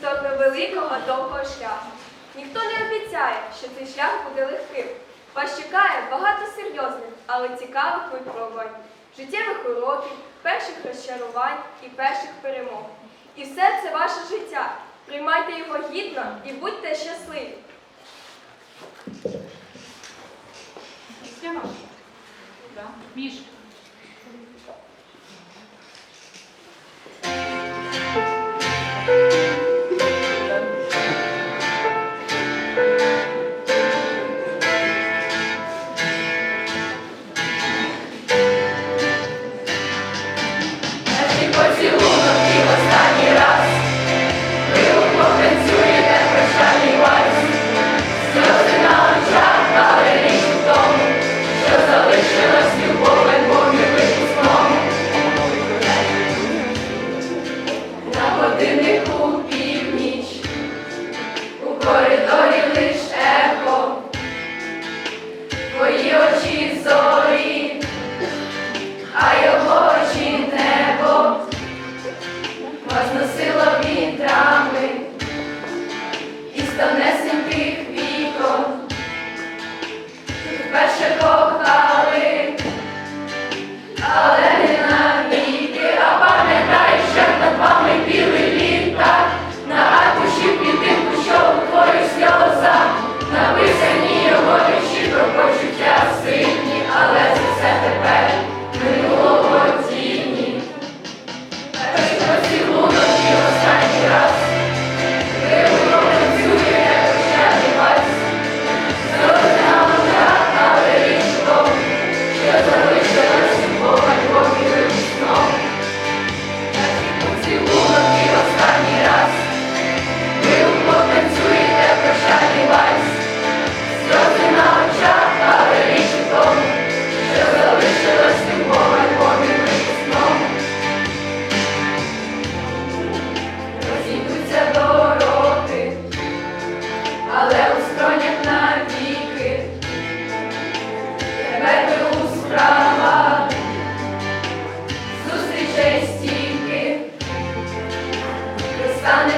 кроком в великого довгого шляху. Ніхто не обіцяє, що цей шлях буде легким. Вас чекає багато серйозних, але цікавих випробувань, життєвих уроків, перших розчарувань і перших перемог. І все це ваше життя. Приймайте його гідно і будьте щасливі. Міш. годиннику північ, у коридорі лиш ехо, твої очі зорі, а його очі небо, возносило вітрами і стонесеньких вікон, вперше кохали, але 重ね